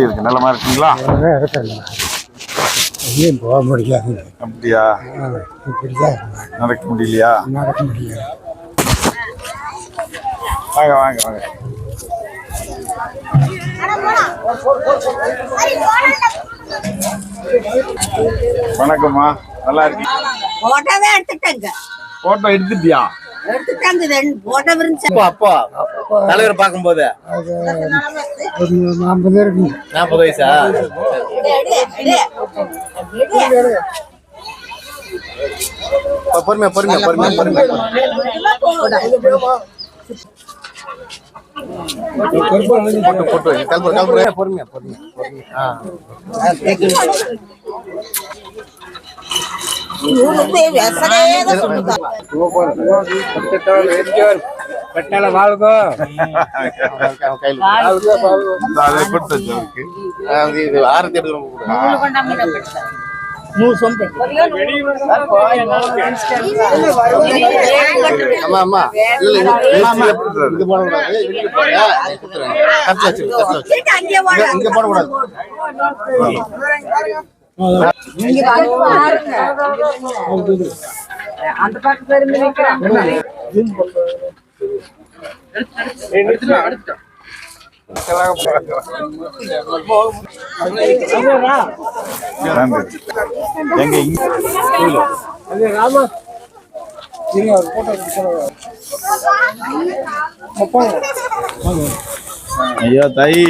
எப்படி இருக்கு. நல்லமா இருக்கீங்களா? எங்கேயும் போக முடியாது. அப்படியா? இப்படிதான் நடக்க முடியலையா? நடக்க முடியாது வாங்க வாங்க வாங்க. வணக்கம்மா. நல்லா இருக்கீங்க போட்டோவே எடுத்துட்டேங்க. போட்டோ எடுத்துட்டியா? எடுத்துட்டாங்க. போட்டோ இருந்துச்சு அப்போ அப்போ. தலைவர் பார்க்கும்போது. ஒரு நாற்பது இருக்குங்க நாற்பது வயசா. பொறுமையா பொறுமையா பொறுமையா பொறுமையா. போட்டு போட்டு கல்பு கல்பு பொறுமையா பொறுமையா பொறுமையா ஆ. இவனுக்கு விசனையே சொல்லுங்க கட்டால வாழ்கோ அவன் கையில் இந்த அதை கொடுத்து வச்சவருக்கு அவங்க இது ஆரத்தி எடுக்கணும் ஆமா ஆமா இல்ல இல்ல இது இங்க- ஐயோ தாய்.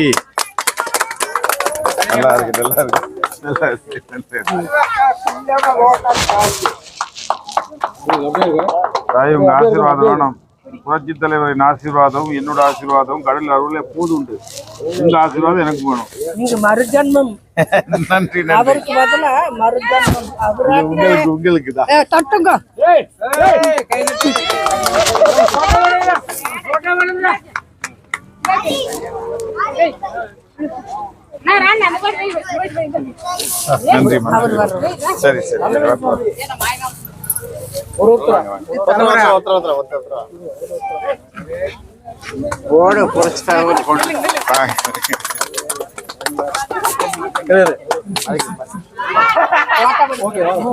நல்லா இருக்கு நல்லா இருக்கு. நல்லா. தாய் உங்க ஆசீர்வாதம் வேணும் புரட்சி தலைவரின் ஆசீர்வாதம் என்னோட ஆசீர்வாதம் கடல் அருளே போது உண்டு உங்க ஆசீர்வாதம் எனக்கு வேணும். நீங்க மறுஜன்மம். நன்றி அவருக்கு பதிலா மறுஜன்மம். உங்களுக்கு உங்களுக்கு தான். தட்டுங்க. நன்றி சரி சரி. ஓட வாங்க.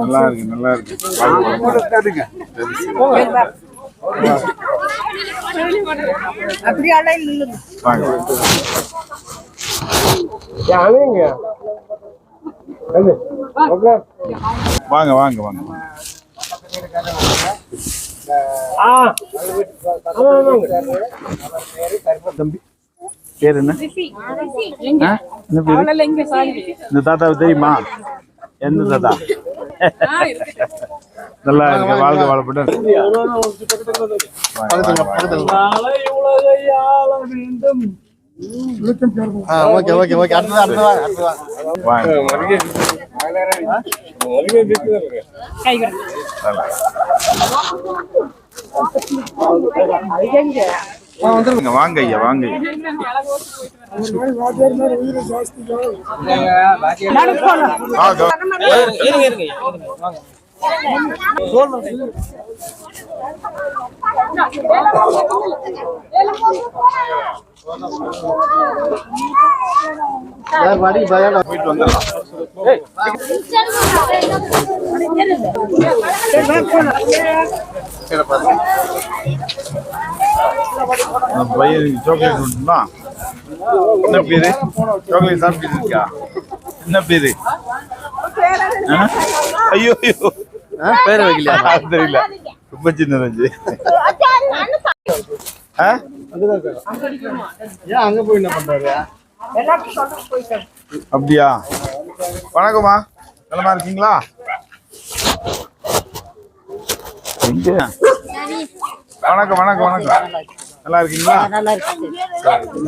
நல்லா இருக்கு நல்லா இருக்கு. சரி, சரி. அப்படி அலையில் நில்லுங்க வாங்க வாங்க வாங்க. தம்பி பேர் என்ன? இந்த தாத்தாவை தெரியுமா? எந்த தாத்தா? நல்லா இருக்கு வாழ்க வாழப்பட்டு ஆ ஓகே ஓகே ஓகே. அடுத்தது அடுத்தது வாங்க. வாங்க வாங்க ஐயா வாங்க ஐயா. ஆ, கவ- பாடி பயம் போயிட்டு வந்துடலாம் பையன் பையனுக்கு சாக்லேட் உண்டுமா என்ன பேரு சாக்லேட் சாப்பிட்டு இருக்கா என்ன பேரு ஆ? ஐயோ ஐயோ பேர் வைக்கலையா தெரியல ரொம்ப சின்னது ஆ ஏன் அங்க போய் என்ன பண்றாரு அப்படியா வணக்கம்மா நலமா இருக்கீங்களா வணக்கம் வணக்கம் வணக்கம் நல்லா இருக்கீங்களா நல்லா இருக்கு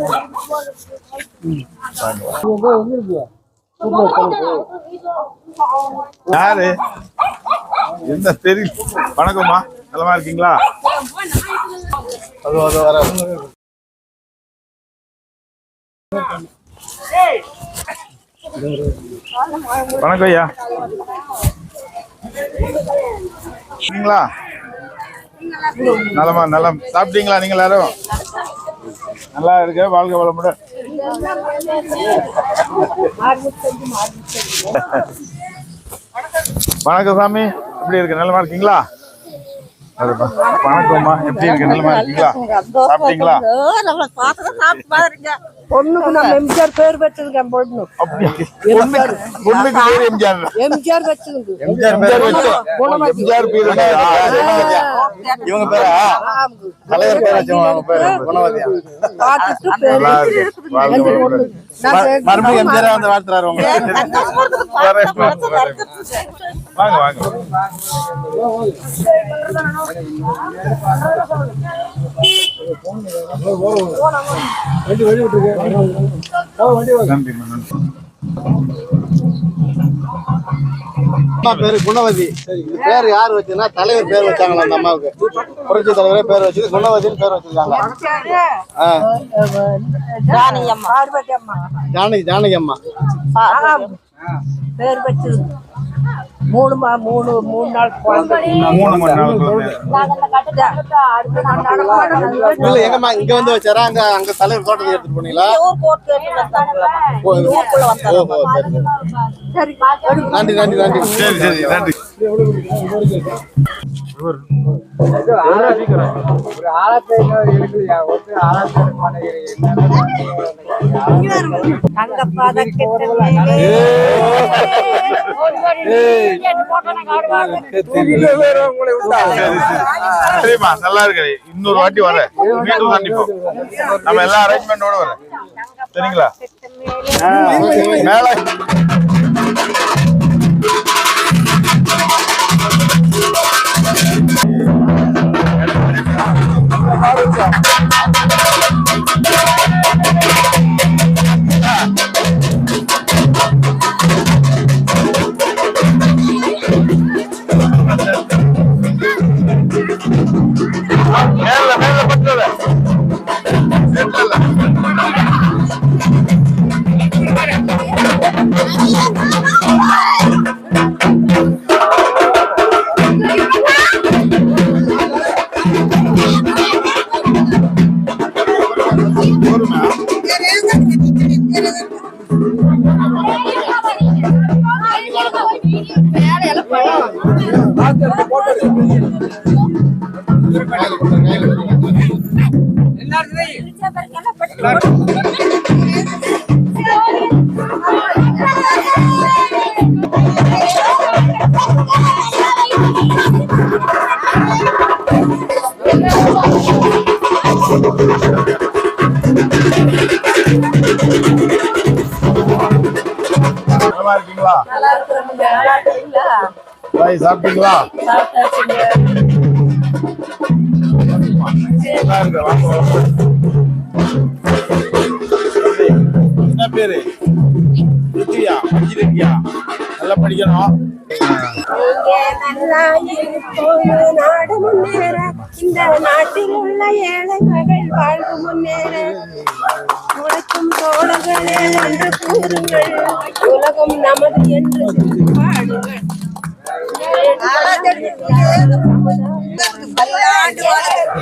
யாரு? என்ன தெரியல வணக்கம்மா. நலமா இருக்கீங்களா? அது அது வர வணக்கம் ஐயா. இருக்கீங்களா? நலமா நலம். சாப்பிட்டீங்களா நீங்க எல்லாரும்? நல்லா இருக்க வாழ்க வளமுடன். வணக்கம் சாமி. எப்படி இருக்கு? நலமா இருக்கீங்களா. வணக்கம்மா. எப்படி இருக்கு? நலமா இருக்கீங்களா? சாப்பிட்டீங்களா? பொண்ணுக்கு நம்ம எம்ஜிஆர் பேர் வச்சிருக்கேன் பொண்ணு? பொண்ணுக்கு எம்ஜிஆர். தான். எம்ஜிஆர் வச்சிருக்கு எம்ஜிஆர் பேர் எம்ஜிஆர் பேர். இவங்க பேரா? தலைவர் பேர் குணவதியா பேர் மறுபடியும் எம்ஜிஆர் வந்து வாழ்த்துறாரு வரேன், வரேன். அம்மா பேரு குணவதி. இந்த பேர் யார் வச்சதுன்னா தலைவர் பேர் வச்சாங்களா அந்த அம்மாவுக்கு. புரட்சி தலைவரே பேர் வச்சது குணவதின்னு பேர் வச்சிருக்காங்க. ஜானகி ஜானகி அம்மா. பேர் வச்சிருக்கு மூணு மா மூணு மூணு நாள் குழந்தை. மூணு மணி வந்து இல்ல எங்கம்மா இங்க வந்து வச்சாரா? அங்க அங்க தலைவர் தோட்டத்துக்கு எடுத்துட்டு போனீங்களா. நன்றி நன்றி நன்றி. சரி சரி நன்றி. தங்க பதக்கத்தை சரி, சரி. சரிம்மா நல்லா இருக்கு. இன்னொரு வாட்டி வர. மீண்டும் சந்திப்போம். நம்ம எல்லா அரேஞ்ச்மெண்டோட வர. சரிங்களா? மேல. மேல மேல பத்தல சென்டர்ல நல்லா இருக்கீங்களா? சாப்பிட்டீங்களா? என்ன பேரு? ருத்தியா மஞ்சிருக்கியா நல்லா படிக்கணும். நல்லா நாடு முன்னேற இந்த நாட்டில் உள்ள ஏழை மகள் வாழ்வு முன்னேற உழைக்கும் தோழர்களே என்று கூறுங்கள். உலகம் நமது என்று பாடுங்கள்.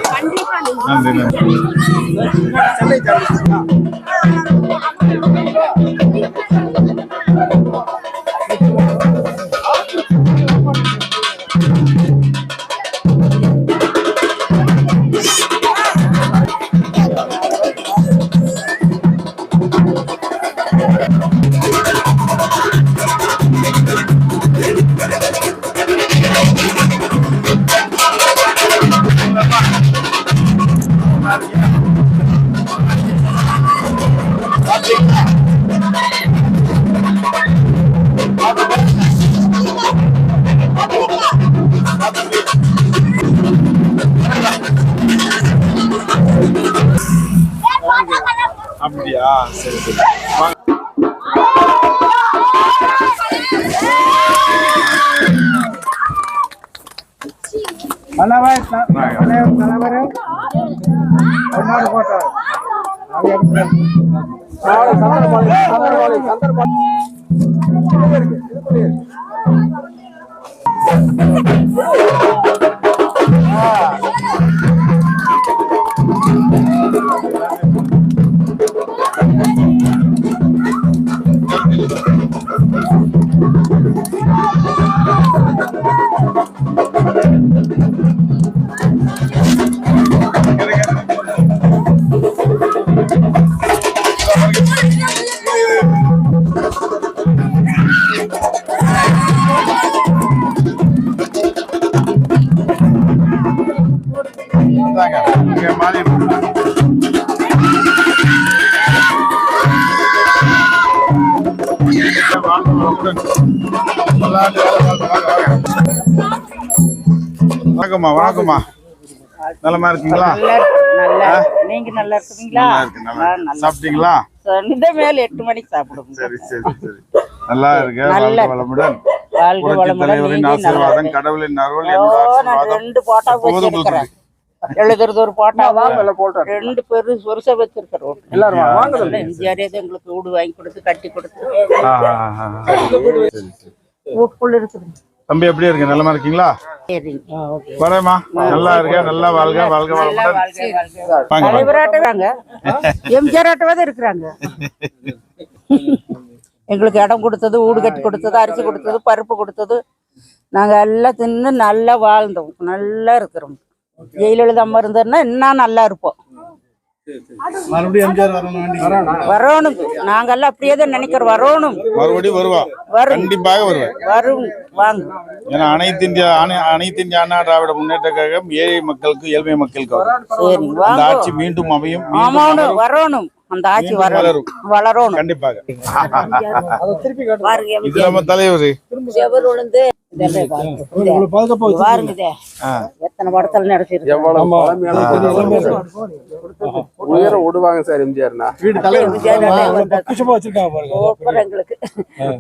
கண்டிப்பா சரி சரி வாங்க ஆ வணக்கம்மா வணக்கம்மா நலமா இருக்கீங்களா? நல்லா நீங்க நல்லா இருக்குவீங்களா நல்லா இருக்கு நல்லா இருக்கு. சாப்பிட்டீங்களா? இந்த மேல எட்டு மணிக்கு சாப்பிடுவோம் சரி சரி சரி. நல்லா இருக்கு. வாழ்க நல்லா. வளமுடன். வாழ்க புரட்சி வளமுடன். தலைவரின் ஆசீர்வாதம். கடவுளின் அருள் என்னோட நான் ஆசீர்வாதம். ரெண்டு போட்டா வச்சிருக்கிறேன் எழுதுறது ஒரு போட்டாவா ரெண்டு பெரு சொருச வச்சிருக்கிறோம் எல்லாரும் எம்ஜிஆர் ஏதோ எங்களுக்கு வீடு வாங்கி கொடுத்து கட்டி கொடுத்து. வீட்டுக்குள்ள இருக்குது. தம்பி எப்படி இருக்கு நலமா இருக்கீங்களா? வரேம்மா. நல்லா இருக்க நல்லா வாழ்க வாழ்க வளமுடன் வாழ்க, எம்ஜிஆர் இருக்கிறாங்க. எங்களுக்கு இடம் கொடுத்தது வீடு கட்டி கொடுத்தது அரிசி கொடுத்தது பருப்பு கொடுத்தது. நாங்க எல்லாம் தின்னு நல்லா வாழ்ந்தோம். நல்லா இருக்கிறோம். ஜெயலலிதா அம்மா இருந்ததுன்னா இன்னும் நல்லா இருப்போம். மறுபடியும் எம்ஜிஆர் வரணும். வரணும். நாங்கெல்லாம் அப்படியே தான் நினைக்கிறோம். வரணும். மறுபடியும் வருவா. வரும். கண்டிப்பாக வருவேன். வரும். வாங்க. ஏன்னா அனைத்து இந்திய அனை- அனைத்து இந்திய அண்ணா திராவிட முன்னேற்ற கழகம் ஏழை மக்களுக்கு ஏழ்மை மக்களுக்கு வரும். அந்த ஆட்சி மீண்டும் அமையும் மலரும். வரணும். அந்த ஆட்சி வளரும். வளரணும். கண்டிப்பாக. பாருங்க இது நம்ம தலைவர். பாருங்க. எத்தனை படத்துல நடிச்சிருக்கு உயரம் விடுவாங்க சார் எம்ஜிஆர்னா. எங்களுக்கு.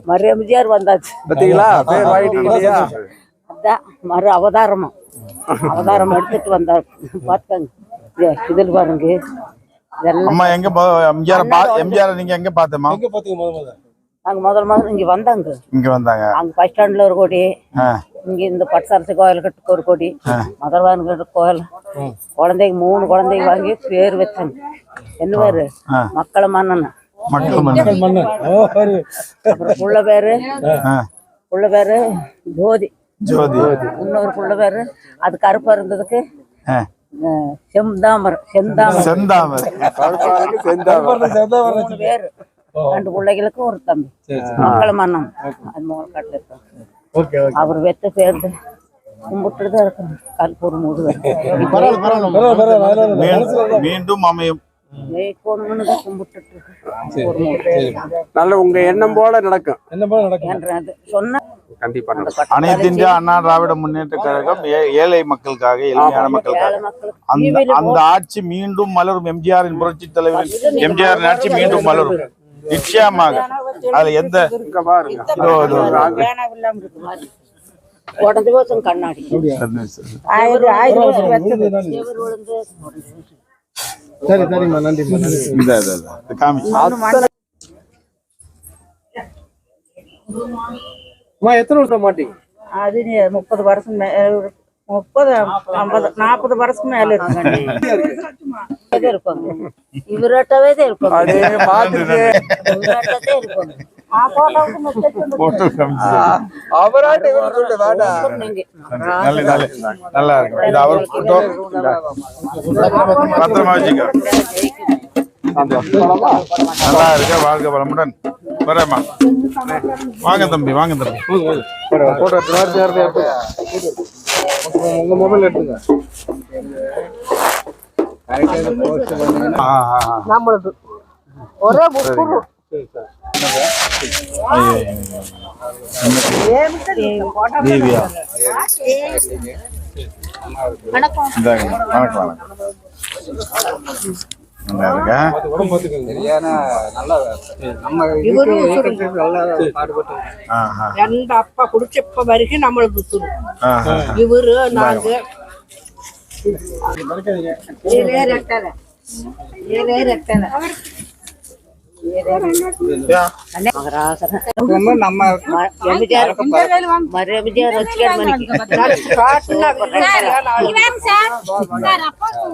மறு எம்ஜிஆர் வந்தாச்சு. பாத்தீங்களா? பேர் அதான் மறு அவதாரமா. அவதாரம் எடுத்துட்டு வந்தார். பார்த்தாங்க இதே, இதில் பாருங்க. இதெல்லாம் அம்மா எங்க பா- எம்ஜிஆர் எம்ஜிஆர் நீங்க எங்க பார்த்தம்மா? நாங்க முதல் முதல்ல இங்க வந்தாங்க. இங்க வந்தாங்க. அங்க பஸ் ஸ்டாண்ட்ல ஒரு கோடி ஆ, இங்க இந்த பட்சாரசி கோயில் கட்டுக்கு ஒரு கோடி முதல்வான் கோயில். குழந்தைங்க மூணு குழந்தைங்க வாங்கி பேர் வச்சாங்க. என்ன பேரு. மக்கள மன்னன். அப்புறம் புள்ள பேரு? புள்ள பேரு ஜோதி. ஜோதி. இன்னொரு புள்ள பேரு அது கருப்பா இருந்ததுக்கு செந்தாமர் கருப்பாளுக்கு செந்தாவர் மூணு பேரு. ரெண்டு பிள்ளைகளுக்கும் ஒரு தம்பி. மக்கள மன்னன். அது இருக்காங்க ஓகே அவர் வெத்த பேர் கும்பிட்டு தான் இருக்காங்க கற்பூர் மீண்டும் மீண்டும் அமையும். நல்ல உங்க எண்ணம் போல நடக்கும். அனைத்து இந்திய அண்ணா திராவிட முன்னேற்ற கழகம் ஏ- ஏழை மக்களுக்காக எளிமையான மக்களுக்காக. மக்களுக்கு அந்த அந்த ஆட்சி மீண்டும் மலரும். எம்ஜிஆரின் புரட்சி தலைவர் எம்ஜிஆர் ஆட்சி மீண்டும் மலரும். நிச்சயமாக. அதுல எந்த. உடஞ்சு போச்சும் கண்ணாடி. ஆயிரம் வருஷம் எத்தனை வருஷம் மாட்டீங்க அது நீ முப்பது வருஷம் முப்பது ஐம்பது நாற்பது வருஷம் மேல இருக்குங்க. இருப்பாங்க இவராட்டவே தான் இருப்பாங்க. நல்ல இருக்கும் இது அவர் போட்டோ பத்திரமா வச்சுக்க. நல்லா இருக்க. வாழ்க வளமுடன். வரேம்மா. வாங்க தம்பி வாங்க தம்பி. போட்டோ உங்க மொபைல் எடுத்துங்க ஒரே புக்கு தேவியா? இந்தாங்க வணக்கம் வணக்கம். நல்லா இருக்கா ஆ, ஆ, ரெண்டு அப்பா குடிச்சப்ப வரைக்கும் நம்மளுக்கு. இவரு நாங்க.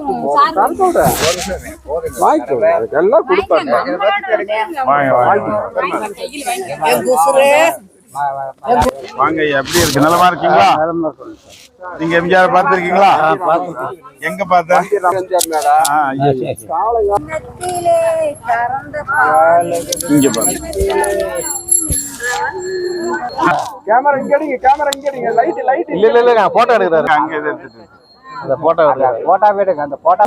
நம்ம எம்ஜிஆர் மறு எம்ஜிஆர் வச்சுக்காடு மணிக்கு காட்டுல வாங்கிக்கோ எல்லாம் கொடுப்பாங்க. வாங்க எப்படி இருக்கு? நலமா இருக்கீங்களா? நீங்க எம்ஜிஆர் பார்த்திருக்கீங்களா? எங்க பார்த்த? எம்ஜிஆர் மேடா ஆ, ஐயா, ஐயா. இங்க பாருங்க. கேமரா இங்க அடிங்க கேமரா இங்க அடிங்க. லைட் லைட் இல்ல இல்ல இல்ல நான் போட்டோ எடுக்கிறாரு அங்க இதை எடுத்துட்டு. அந்த போட்டோ போட்டா போயிடுங்க அந்த போட்டா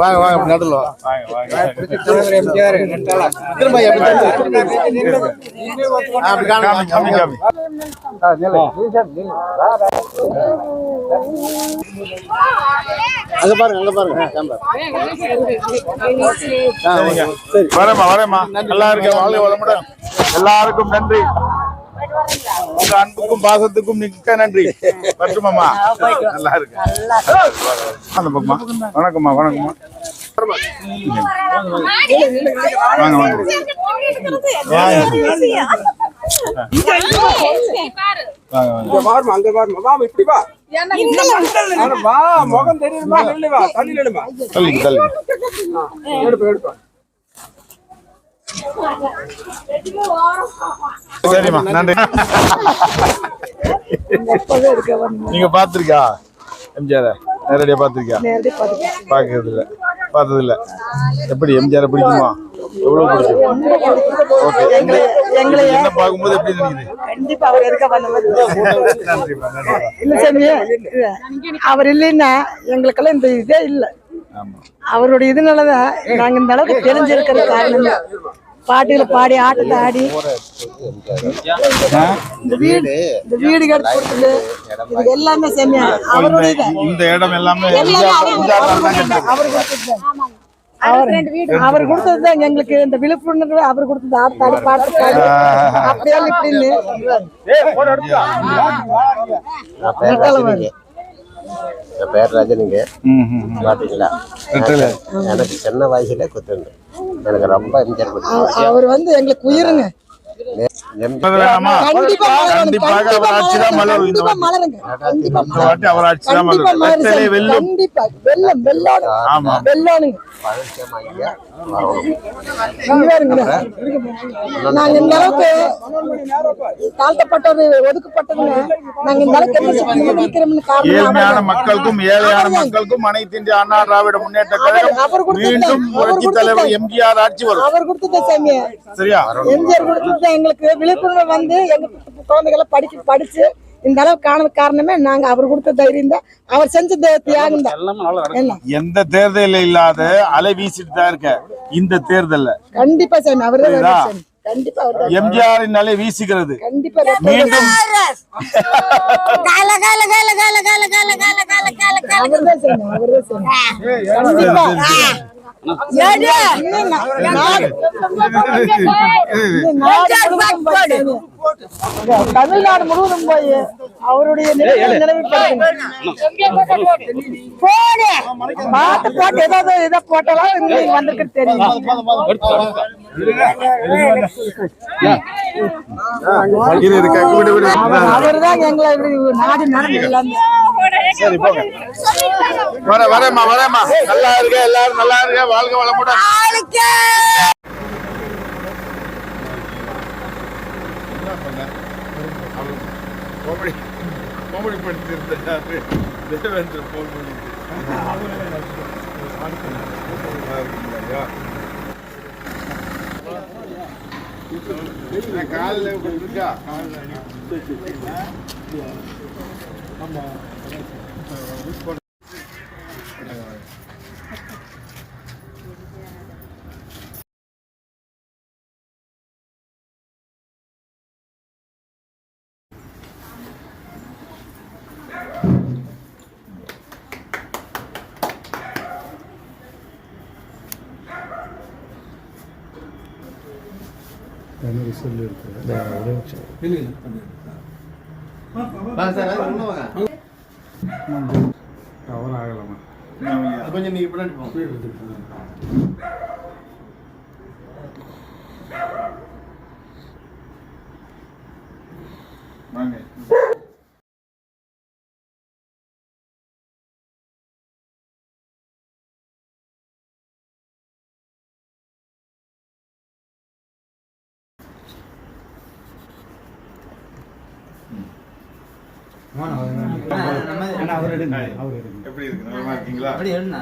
வாங்க வாங்க நடுல அங்க பாருங்க அங்க பாருங்க. வரேம்மா வரேம்மா. நல்லா இருக்க வாழ்க வளமுடன். எல்லாருக்கும் நன்றி. உங்க அன்புக்கும் பாசத்துக்கும் மிக்க நன்றி. வரட்டுமாம்மா நல்லா இருக்கு. அந்த பக்கமா. வணக்கம்மா வணக்கம்மா. வாங்க வாங்க. அங்க பாருமா வா இப்படி வா. முகம் தெரியுமா நில்லு வா. தள்ளி தள்ளிங்க எடுப்பா எடுப்பா. சரிம்மா நன்றி. நீங்க பாத்திருக்கா எம்ஜிஆர்? நேரடியா பாத்திருக்கியா பாக்குறது இல்ல பார்த்தது இல்ல எப்படி எம்ஜிஆர் பிடிக்குமா? எவ்வளவு பிடிக்கும்? ஓகே. எங்களை என்ன பார்க்கும்போது எப்படி நினைக்குது? கண்டிப்பா அவர் இருக்க பண்ண நன்றிப்பா நன்றிப்பா இல்ல சாமி அவர் இல்லைன்னா எங்களுக்கெல்லாம் இந்த இதே இல்ல. ஆமா. அவருடைய இதனாலதான் நாங்க இந்த அளவுக்கு தெரிஞ்சிருக்கிற காரணமே. பாட்டுகளை பாடி ஆட்டத்தை ஆடி. இந்த வீடு இந்த வீடு இது எல்லாமே சாமி அவருடைய. இந்த- இடம் எல்லாமே அவர் எம்ஜிஆர் அவர் தான் கொடுத்தது. அவர் கொடுத்தது. அவர் அவர் கொடுத்தது தான் எங்களுக்கு இந்த விழுப்புணர்வு அவர் கொடுத்தது. ஆட்ட ஆடி பாட்டு பாடி அப்படியே இப்படின்னு. என் பேர் ரஜினிங்க. ரெட்டலை. எனக்கு சின்ன வயசுல குத்துண்டு எனக்கு ரொம்ப எம்ஜிஆர் அவர் வந்து எங்களுக்கு உயிருங்க. கண்டிப்பாக அவர் மலரும். இந்த வாட்டி. அவர் மலரும். வெல்லும். ஆமா. நாங்க இந்த அளவுக்கு தாழ்த்தப்பட்டவர் ஒதுக்கப்பட்டவங்க. நாங்க இந்த அளவுக்கு ஏழ்மையான மக்களுக்கும் ஏழையான மக்களுக்கும் அனைத்து இந்திய அண்ணா திராவிட முன்னேற்ற கழகம் மீண்டும் புரட்சி தலைவர் எம்ஜிஆர் ஆட்சி வரும். அவர் கொடுத்தது சரியா? எம்ஜிஆர் கொடுத்தது எங்களுக்கு விழிப்புணர்வு வந்து எங்க குழந்தைகளை படிக்க படிச்சு இந்த அளவுக்கு காணது காரணமே நாங்க அவர் கொடுத்த தைரியம் தான். அவர் செஞ்ச தியாகம் தான். எந்த தேர்தலில் இல்லாத அலை வீசிட்டு தான் இருக்க. இந்த தேர்தல்ல. கண்டிப்பா சாமி அவர் எம்ஜிஆரின் அலை வீசுகிறது. மீண்டும் சாமி சாமி. தமிழ்நாடு முழுவதும் போய் அவருடைய நினைவு போடு. பாட்டு போட்டு ஏதாவது இதை போட்டாலும் நீங்க தெரியும் எங்களை நாடு நடந்து சரி போங்க வர வரேம்மா வரேம்மா நல்லா. இருக்க எல்லாரும் நல்லா இருக்க வாழ்க வளமுடன் காமெடி காமெடி தேவேந்திர போல் பண்ணிட்டு காலில் இருக்கா வாங்க. அது கொஞ்சம் நீங்க பின்னாடி வாங்க. எப்படி வாங்க.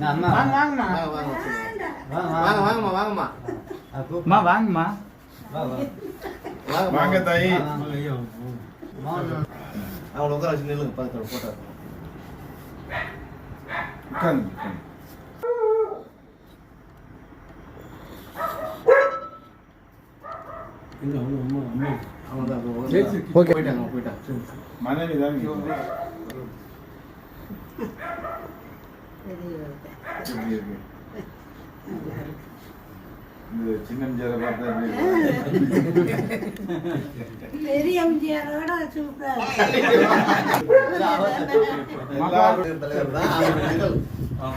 வாங்கம்மா. வாங்கம்மா வாங்கம்மா. வாங்கம்மா. வாங்க தாயி. அவங்கள உட்கார வச்சு நில்லுங்க பக்கத்துல போட்டோ உட்காருங்க, உட்காருங்க. அவ்வளோதான் போயிட்டாங்க போயிட்டாங்க மனைவி தான் இருக்கு. இந்த சின்ன சேர பார்த்தா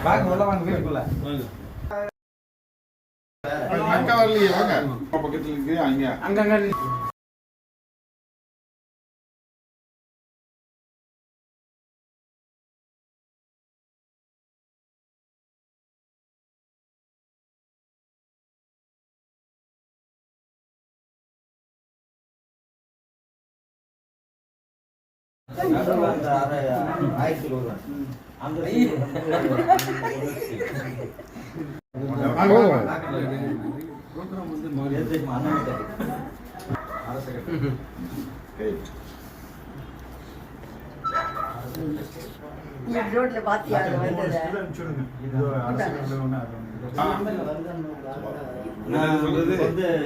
வாங்க உள்ள வாங்க வீட்டுக்குள்ள அக்கா வரலையே வாங்க பக்கத்துல இருக்கு அங்க அங்கங்க வாங்க, வாங்க.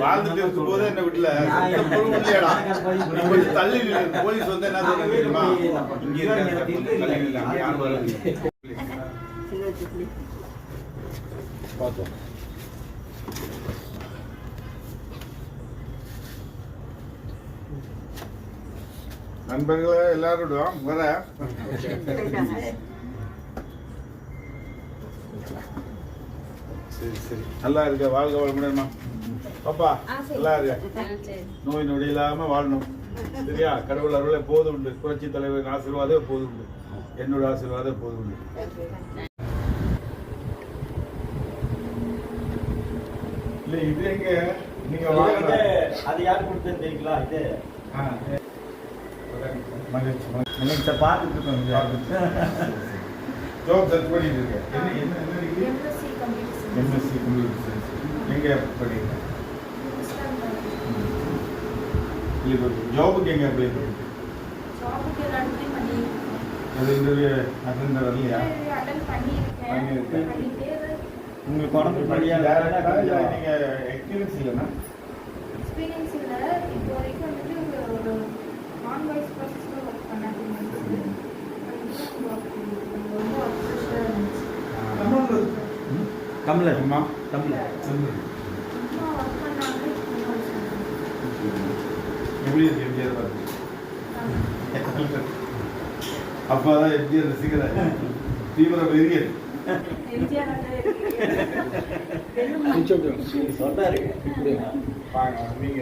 வாழ்ந்துட்டு இருக்கும்போது என்ன வீட்டுல தள்ளி. போலீஸ் வந்து என்ன தெரியுமா? இங்க யாரும் வரல. பார்த்தோம். நண்பர்களே எல்லாரோடும் வர. சரி சரி. நல்லா இருக்க வாழ்க வளமுடன்மா பாப்பா நல்லா இருக்க. நோய் நொடி இல்லாம வாழணும். சரியா? கடவுள் அருளை போதும் உண்டு புரட்சி தலைவரின் ஆசீர்வாதம் போதும் உண்டு என்னோட ஆசீர்வாதம் போதும் உண்டு இல்ல இது எங்க? நீங்க வாங்க அது யார் கொடுத்தது தெரியுங்களா? இது. மகிழ்ச்சி மகிழ்ச்சி. பார்த்துட்டு இருக்கோம் ஜாப் சர்ச் பண்ணிட்டு இருக்கேன். என்ன என்ன என்ன டிகிரி எம்எஸ்சி கம்ப்யூட்டர் சயின்ஸ் எங்க படிக்கிறீங்க ஜாபுக்கு எங்க அப்ளை பண்ணிட்டு அது இன்டர்வியூ அட்டன் பண்ணியிருக்கேன். உங்களுக்கு உடம்பு படியா படியா நீங்க எக்ஸ்பீரியன்ஸ் இல்லைன்னா எக்ஸ்பீரியன்ஸ் இல்லை. இப்போ வரைக்கும் வந்துட்டு ஒரு நான் வாய்ஸ் ப்ராசஸில் ஒர்க் பண்ணேன் ரொம்ப அப்ரிஷியேட்டாக இருந்துச்சு கம்லர் அம்மா ஒர்க் பண்ணாங்க எப்படி இருக்கு எம்ஜிஆர் பார்த்து அப்பாதான் எம்ஜிஆர் ரசிகர தீவிர வெறியர் சொன்னாரு நீங்க